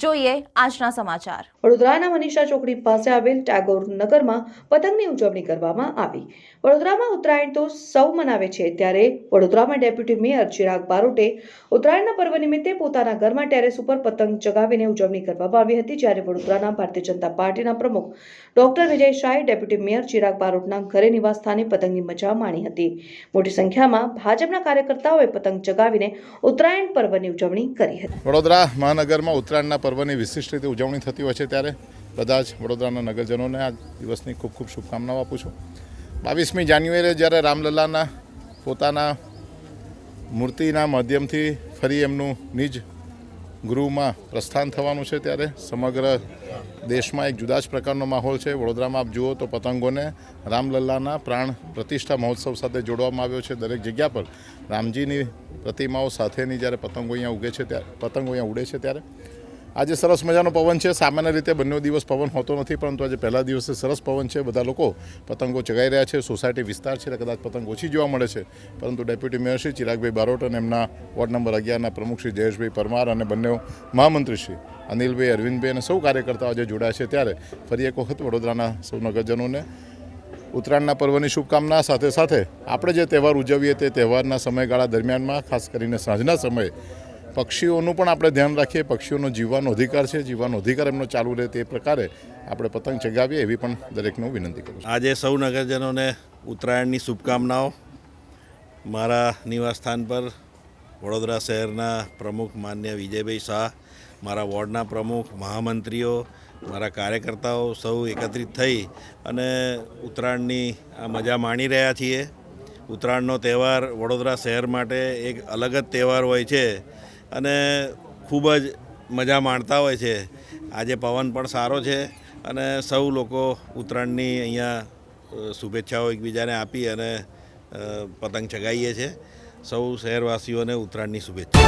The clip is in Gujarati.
જોઈએ આજના સમાચાર. વડોદરાના મનીષા ચોકડી પાસે આવેલ ટાગોર નગરમાં પતંગની ઉજવણી કરવામાં આવી. વડોદરામાં ઉત્તરાયણ તો સૌ મનાવે છે ત્યારે વડોદરામાં ડેપ્યુટી મેયર ચિરાગ બારોટે ઉત્તરાયણના પર્વ નિમિત્તે પોતાના ઘરમાં ટેરેસ ઉપર પતંગ ચગાવીને ઉજવણી કરવામાં આવી હતી જ્યારે વડોદરાના ભારતીય જનતા પાર્ટીના પ્રમુખ ડોક્ટર વિજય શાહે ડેપ્યુટી મેયર ચિરાગ બારોટના ઘરે નિવાસસ્થાને પતંગની મજા માણી હતી. મોટી સંખ્યામાં ભાજપના કાર્યકર્તાઓએ પતંગ ચગાવીને ઉત્તરાયણ પર્વની ઉજવણી કરી હતી. વડોદરા મહાનગરમાં ઉત્તરાયણના પર્વની વિશિષ્ટ રીતે ઉજવણી થતી હોય છે ત્યારે બધા જ વડોદરાના નગરજનોને આ દિવસની ખૂબ ખૂબ શુભકામનાઓ આપું છું. બાવીસમી જાન્યુઆરીએ જ્યારે રામલલ્લાના પોતાના મૂર્તિના માધ્યમથી ફરી એમનું નિજ ગૃહમાં પ્રસ્થાન થવાનું છે ત્યારે સમગ્ર દેશમાં એક જુદા જ પ્રકારનો માહોલ છે. વડોદરામાં આપ જુઓ તો પતંગોને રામલલ્લાના પ્રાણ પ્રતિષ્ઠા મહોત્સવ સાથે જોડવામાં આવ્યો છે. દરેક જગ્યા પર રામજીની પ્રતિમાઓ સાથેની જ્યારે પતંગો અહીંયા ઉગે છે ત્યારે, પતંગો અહીંયા ઉડે છે ત્યારે આજે સરસ મજાનો પવન છે. સામાન્ય રીતે બંને દિવસ પવન હોતો નથી, પરંતુ આજે પહેલા દિવસે સરસ પવન છે. બધા લોકો પતંગો ચગાઈ રહ્યા છે. સોસાયટી વિસ્તાર છે કદાચ પતંગ ઓછી જોવા મળે છે. પરંતુ ડેપ્યુટી મેયર શ્રી ચિરાગભાઈ બારોટ અને એમના વોર્ડ નંબર અગિયારના પ્રમુખ શ્રી જયેશભાઈ પરમાર અને બંને મહામંત્રી શ્રી અનિલભાઈ, અરવિંદભાઈ અને સૌ કાર્યકર્તાઓ આજે જોડાયા છે. ત્યારે ફરી એક વખત વડોદરાના સૌ નગરજનોને ઉત્તરાયણના પર્વની શુભકામના. સાથે સાથે આપણે જે તહેવાર ઉજવીએ તે તહેવારના સમયગાળા દરમિયાનમાં, ખાસ કરીને સાંજના સમયે પક્ષીઓનું પણ આપણે ધ્યાન રાખીએ. પક્ષીઓનો જીવવાનો અધિકાર છે. જીવવાનો અધિકાર એમનો ચાલુ રહે તે પ્રકારે આપણે પતંગ ચગાવીએ એવી પણ દરેકને વિનંતી કરું આજે સૌ નગરજનોને ઉત્તરાયણની શુભકામનાઓ. મારા નિવાસસ્થાન પર વડોદરા શહેરના પ્રમુખ માન્ય વિજયભાઈ શાહ, મારા વોર્ડના પ્રમુખ, મહામંત્રીઓ, મારા કાર્યકર્તાઓ સૌ એકત્રિત થઈ અને ઉત્તરાયણની આ મજા માણી રહ્યા છીએ. ઉત્તરાયણનો તહેવાર વડોદરા શહેર માટે એક અલગ જ તહેવાર હોય છે. અને ખૂબ જ મજા માણતા હોય છે આજે પવન પણ સારો છે અને સૌ લોકો ઉત્તરાયણની અહીંયા શુભેચ્છાઓ એકબીજાને આપી અને પતંગ ચગાવીએ છીએ સૌ શહેરવાસીઓને ઉત્તરાયણની શુભેચ્છા